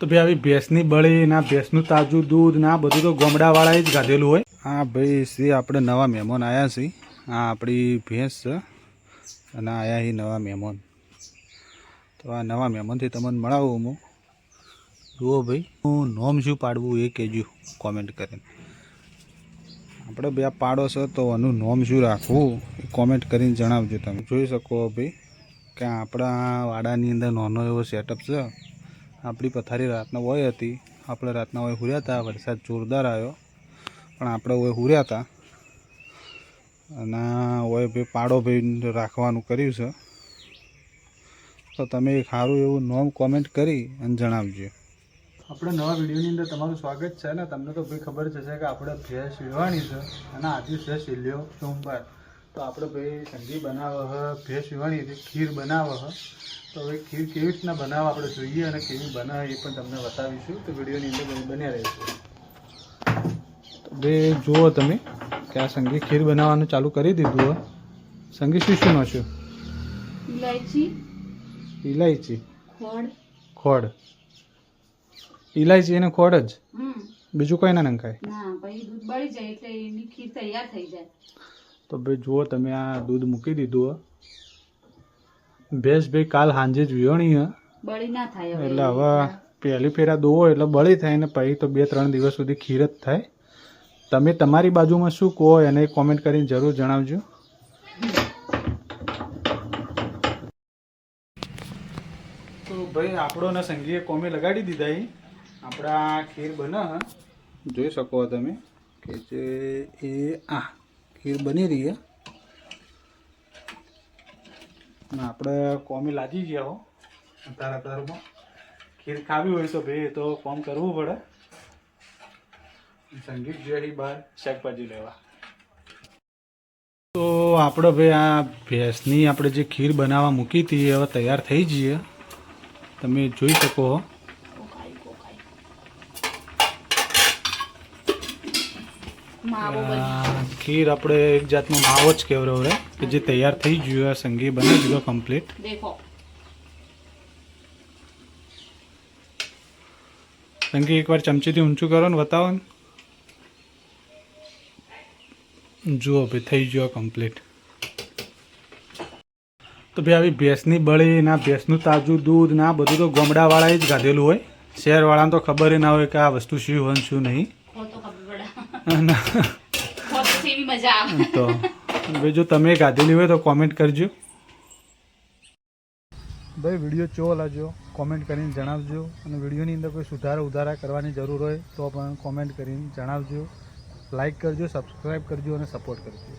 તો ભાઈ આવી ભેંસની બળી ના ભેંસનું તાજું દૂધ ના બધું તો ગામડાવાળાએ જ ગાધેલું હોય. હા ભાઈ, શ્રી આપણે નવા મહેમાન આવ્યા છીએ. આ આપણી ભેંસ છે અને આવ્યા છે નવા મહેમાન. તો આ નવા મહેમાનથી તમને મળાવું હું. જુઓ ભાઈ, હું નોમ શું પાડવું એ કહેજો કોમેન્ટ કરીને. આપણે બે પાડો છે તો એનું નોમ શું રાખવું એ કોમેન્ટ કરીને જણાવજો તમે. જોઈ શકો ભાઈ કે આપણા વાડાની અંદર નાનો એવો સેટઅપ છે. આપણી પથારી રાતના હોય હતી. આપણે રાતના હોય હુર્યા હતા વરસાદ જોરદાર આવ્યો પણ આપણે હોય હુર્યા હતા અને હોય ભાઈ પાડો ભાઈ રાખવાનું કર્યું છે. તો તમે એક સારું એવું નોમ કોમેન્ટ કરી અને જણાવજો. આપણે નવા વિડીયોની અંદર તમારું સ્વાગત છે ને તમને તો ભાઈ ખબર જ હશે કે આપણે ભેંસ વિવાણી છે. અને આજે છે સિલ્યો સોમવાર. તો આપણે ભાઈ સંગી બનાવે હ ભેંસ વિવાણી હતી ખીર બનાવે હ તો હવે ખીર કેવી રીતના બનાવવા આપણે જોઈએ અને કેવી બનાવે એ પણ તમને બતાવીશું. તો વિડીયોની અંદર બને- બન્યા રહેશે. બે જુઓ તમે કે આ સંગીત ખીર બનાવવાનું ચાલુ કરી દીધું હોય સંગી શું શું નાખ્યું? ઇલાયચી ઇલાયચી ખોડ ખોડ ઇલાયચી અને ખોડ જ? બીજું કંઈ ના નંખાય? ના પછી દૂધ બળી જાય એટલે એની ખીર તૈયાર થઈ જાય. તો ભાઈ જુઓ તમે આ દૂધ મૂકી દીધું ભેંસ ભાઈ કાલ સાંજે જ વિહોણી હે. બળી ના થાય એટલે હવે પહેલી ફેરા દોવો એટલે બળી થાય ને પછી તો બે ત્રણ દિવસ સુધી ખીર જ થાય. તમે તમારી બાજુમાં શું કહો એને કોમેન્ટ કરીને જરૂર જણાવજો. તો ભાઈ આપણો ને સંગીએ કોમે લગાડી દીધા આપણા ખીર બના જોઈ શકો તમે. કે જે એ આ. ખીર બની રહી છે આપણે કોમે લાગી ગયા હો. તારા તારમાં ખીર ખાવી હોય તો ભાઈ તો કોમ કરવું પડે. સંગીત જે બહાર શાકભાજી લેવા. તો આપણે ભાઈ આ ભેંસની આપણે જે ખીર બનાવવા મૂકી હતી હવે તૈયાર થઈ જઈએ. તમે જોઈ શકો છો. કોકાઈ કોકાઈ માવો બની આ ખીર આપણે એક જાતનો માવો જ કેવરો રે કે જે તૈયાર થઈ ગયું આ સંગી બની ગયો કમ્પ્લીટ સંગી એકવાર ચમચીથી ઊંચું કરો ને બતાવો ને. જુઓ ભાઈ થઈ ગયો કમ્પ્લીટ તો ભાઈ આવી ભેંસની બળી ના ભેંસનું તાજું દૂધ ના બધું તો ગોમડાવાળાએ જ ગાધેલું હોય. શહેરવાળાને તો ખબર ના હોય કે આ વસ્તુ શું હોય શું નહીં. તો ભાઈ જો તમે ગાધેલી હોય તો કોમેન્ટ કરજો. ભાઈ વીડિયો ચો લાજો કોમેન્ટ કરીને જણાવજો. અને વિડીયોની અંદર કોઈ સુધારા ઉધારા કરવાની જરૂર હોય તો પણ કોમેન્ટ કરીને જણાવજો. લાઈક કરજો સબસ્ક્રાઈબ કરજો અને સપોર્ટ કરજો.